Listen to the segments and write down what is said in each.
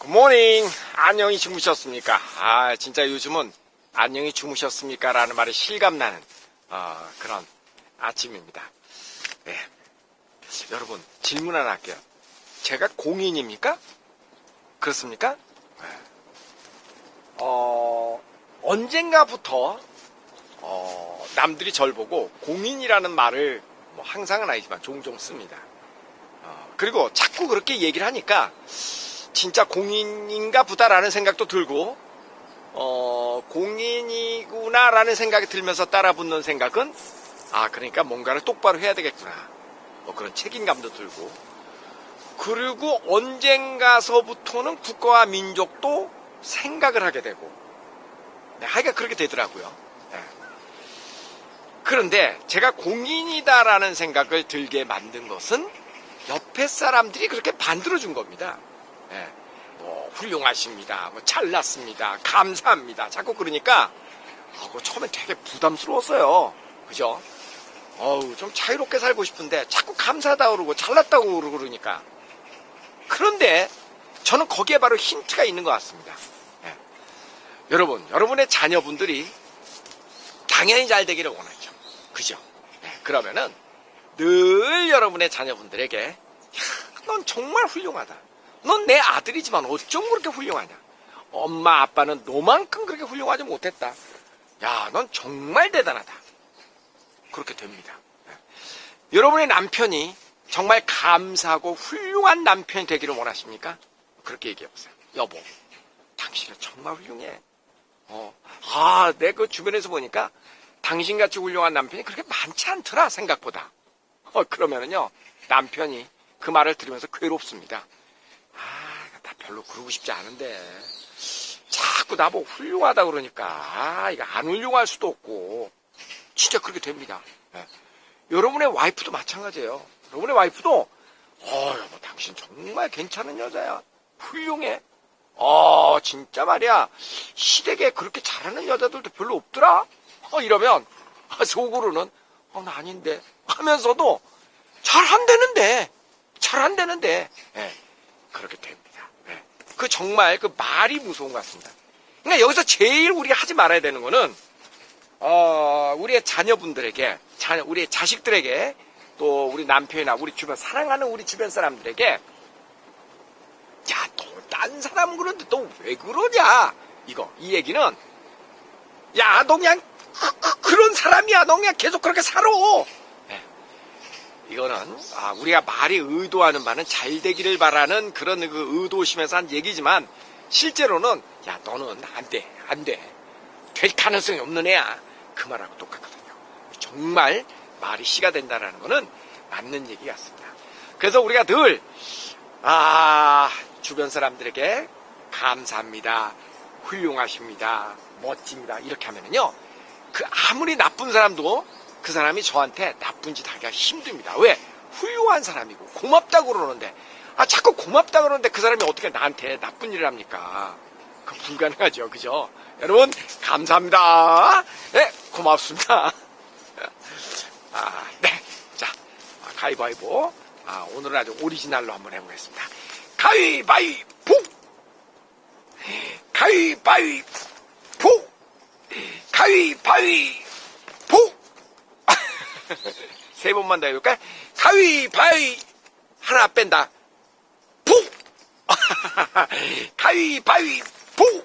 굿모닝. 안녕히 주무셨습니까? 아, 진짜 요즘은 안녕히 주무셨습니까? 라는 말이 실감나는, 어, 그런 아침입니다. 네. 여러분, 질문 하나 할게요. 제가 공인입니까? 그렇습니까? 네. 어, 언젠가부터, 어, 남들이 절 보고 공인이라는 말을 뭐 항상은 아니지만 종종 씁니다. 어, 그리고 자꾸 그렇게 얘기를 하니까 진짜 공인인가 보다라는 생각도 들고 어, 공인이구나라는 생각이 들면서 따라붙는 생각은 아 그러니까 뭔가를 똑바로 해야 되겠구나 뭐 그런 책임감도 들고 그리고 언젠가서부터는 국가와 민족도 생각을 하게 되고 네, 하여간 그렇게 되더라고요. 네. 그런데 제가 공인이다라는 생각을 들게 만든 것은 옆에 사람들이 그렇게 만들어 준 겁니다. 예, 뭐 훌륭하십니다. 뭐 잘났습니다. 감사합니다. 자꾸 그러니까 하고 처음에 되게 부담스러웠어요. 그죠? 어우 좀 자유롭게 살고 싶은데 자꾸 감사하다고 그러고 잘났다고 그러고 그러니까 그런데 저는 거기에 바로 힌트가 있는 것 같습니다. 예. 여러분, 여러분의 자녀분들이 당연히 잘 되기를 원하죠. 그죠? 예, 그러면은 늘 여러분의 자녀분들에게 야, 넌 정말 훌륭하다. 넌 내 아들이지만 어쩜 그렇게 훌륭하냐? 엄마 아빠는 너만큼 그렇게 훌륭하지 못했다. 야, 넌 정말 대단하다. 그렇게 됩니다. 예. 여러분의 남편이 정말 감사하고 훌륭한 남편이 되기를 원하십니까? 그렇게 얘기해 보세요. 여보, 당신은 정말 훌륭해. 어, 아, 내 그 주변에서 보니까 당신같이 훌륭한 남편이 그렇게 많지 않더라, 생각보다. 어, 그러면은요, 남편이 그 말을 들으면서 괴롭습니다. 별로 그러고 싶지 않은데. 자꾸 나보고 훌륭하다 그러니까, 아, 이거 안 훌륭할 수도 없고. 진짜 그렇게 됩니다. 예. 여러분의 와이프도 마찬가지예요. 여러분의 와이프도, 어, 여보, 당신 정말 괜찮은 여자야. 훌륭해. 어, 진짜 말이야. 시댁에 그렇게 잘하는 여자들도 별로 없더라? 어, 이러면, 아, 속으로는, 어, 나 아닌데. 하면서도, 잘 안 되는데. 잘 안 되는데. 예, 그렇게 됩니다. 예. 그 정말 그 말이 무서운 것 같습니다. 그러니까 여기서 제일 우리가 하지 말아야 되는 거는, 어, 우리의 자녀분들에게, 자녀, 우리의 자식들에게, 또 우리 남편이나 우리 주변, 사랑하는 우리 주변 사람들에게, 야, 너딴 사람 그런데 너왜 그러냐? 이거, 이 얘기는, 야, 너 그냥, 그, 런 사람이야. 너 그냥 계속 그렇게 살아. 네. 이거는, 아, 우리가 말이 의도하는 바는 잘 되기를 바라는 그런 그 의도심에서 한 얘기지만, 실제로는, 야, 너는 안 돼, 안 돼. 될 가능성이 없는 애야. 그 말하고 똑같거든요. 정말 말이 시가 된다라는 거는 맞는 얘기 같습니다. 그래서 우리가 늘, 아, 주변 사람들에게 감사합니다. 훌륭하십니다. 멋집니다. 이렇게 하면은요, 그 아무리 나쁜 사람도 그 사람이 저한테 나쁜 짓 하기가 힘듭니다. 왜? 훌륭한 사람이고 고맙다고 그러는데, 아, 자꾸 고맙다고 그러는데 그 사람이 어떻게 나한테 나쁜 일을 합니까? 그 불가능하죠. 그죠? 여러분, 감사합니다. 네, 고맙습니다. 아, 네. 자, 아, 가위바위보. 아, 오늘은 아주 오리지널로 한번 해보겠습니다. 가위바위보! 가위바위보! 가위바위보! 세 번만 더 해볼까요? 가위바위! 하나 뺀다. 보! 가위바위보!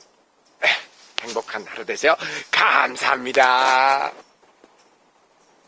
행복한 하루 되세요. 감사합니다.